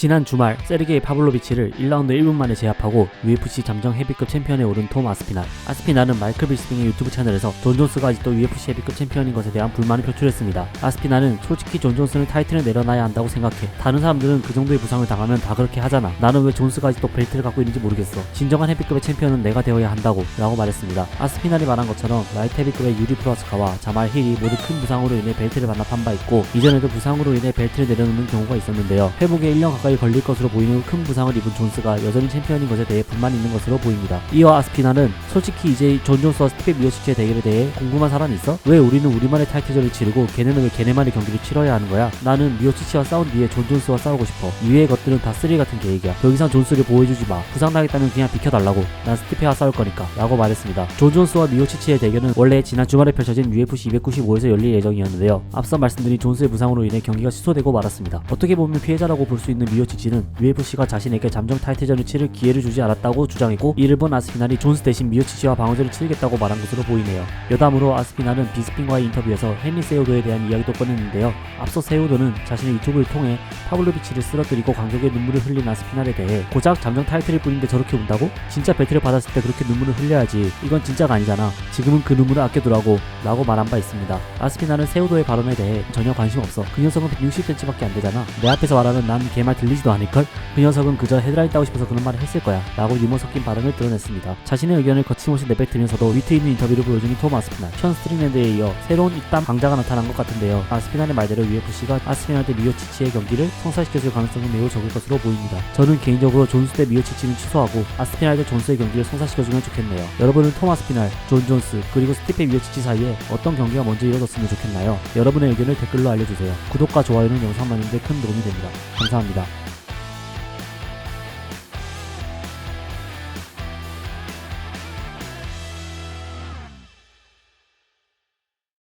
지난 주말 세르게이 파블로비치를 1라운드 1분 만에 제압하고 UFC 잠정 헤비급 챔피언에 오른 톰 아스피날. 아스피날은 마이클 빌스빙의 유튜브 채널에서 존 존스가 아직도 UFC 헤비급 챔피언인 것에 대한 불만을 표출했습니다. 아스피날은 솔직히 존 존스는 타이틀을 내려놔야 한다고 생각해. 다른 사람들은 그 정도의 부상을 당하면 다 그렇게 하잖아. 나는 왜 존스가 아직도 벨트를 갖고 있는지 모르겠어. 진정한 헤비급의 챔피언은 내가 되어야 한다고 라고 말했습니다. 아스피날이 말한 것처럼 라이트 헤비급의 유리 프라스카와 자말 힐이 모두 큰 부상으로 인해 벨트를 반납한 바 있고 이전에도 부상으로 인해 벨트를 내려놓는 경우가 있었는데요. 회복에 1년 가까이 걸릴 것으로 보이는 큰 부상을 입은 존스가 여전히 챔피언인 것에 대해 불만이 있는 것으로 보입니다. 이와 아스피나는 솔직히 이제 존 존스와 스티페 미오치치의 대결에 대해 궁금한 사람이 있어? 왜 우리는 우리만의 타이틀전을 치르고 걔네는 왜 걔네만의 경기를 치러야 하는 거야? 나는 미오치치와 싸운 뒤에 존 존스와 싸우고 싶어. 이외의 것들은 다 쓰레기 같은 계획이야. 더 이상 존스를 보호해주지 마. 부상당했다면 그냥 비켜달라고. 난 스티페와 싸울 거니까. 라고 말했습니다. 존 존스와 미오치치의 대결은 원래 지난 주말에 펼쳐진 UFC 295에서 열릴 예정이었는데요. 앞서 말씀드린 존스의 부상으로 인해 경기가 취소되고 말았습니다. 어떻게 보면 피해자라고 볼 수 있는 미오 치치는 UFC가 자신에게 잠정 타이틀전을 치를 기회를 주지 않았다고 주장했고 이를 본 아스피날이 존스 대신 미오치치와 방어전을 치르겠다고 말한 것으로 보이네요. 여담으로 아스피날은 비스핀과의 인터뷰에서 헨리 세우도에 대한 이야기도 꺼냈는데요. 앞서 세우도는 자신의 유튜브를 통해 파블로비치를 쓰러뜨리고 관객의 눈물을 흘린 아스피날에 대해 고작 잠정 타이틀일 뿐인데 저렇게 운다고? 진짜 벨트를 받았을 때 그렇게 눈물을 흘려야지. 이건 진짜가 아니잖아. 지금은 그 눈물을 아껴두라고 라고 말한 바 있습니다. 아스피날은 세우도의 발언에 대해 전혀 관심 없어. 그 녀석은 160cm밖에 안 되잖아. 내 앞에서 말하면 난걔말들 리지도 않을걸? 그 녀석은 그저 헤드라인 따고 싶어서 그런 말을 했을 거야. 라고 유머 섞인 발언을 드러냈습니다. 자신의 의견을 거침없이 내뱉으면서도 위트 있는 인터뷰를 보여준 톰 아스피날. 션 스트링랜드에 이어 새로운 입담 강자가 나타난 것 같은데요. 아스피날의 말대로 UFC가 아스피날 대 미오치치의 경기를 성사시켜줄 가능성이 매우 적을 것으로 보입니다. 저는 개인적으로 존스 대 미오치치는 취소하고 아스피날 대 존스의 경기를 성사시켜주면 좋겠네요. 여러분은 톰 아스피날, 존 존스, 그리고 스티페 미오치치 사이에 어떤 경기가 먼저 이뤄졌으면 좋겠나요? 여러분의 의견을 댓글로 알려주세요. 구독과 좋아요는 영상 만드는데 큰 도움이 됩니다. 감사합니다.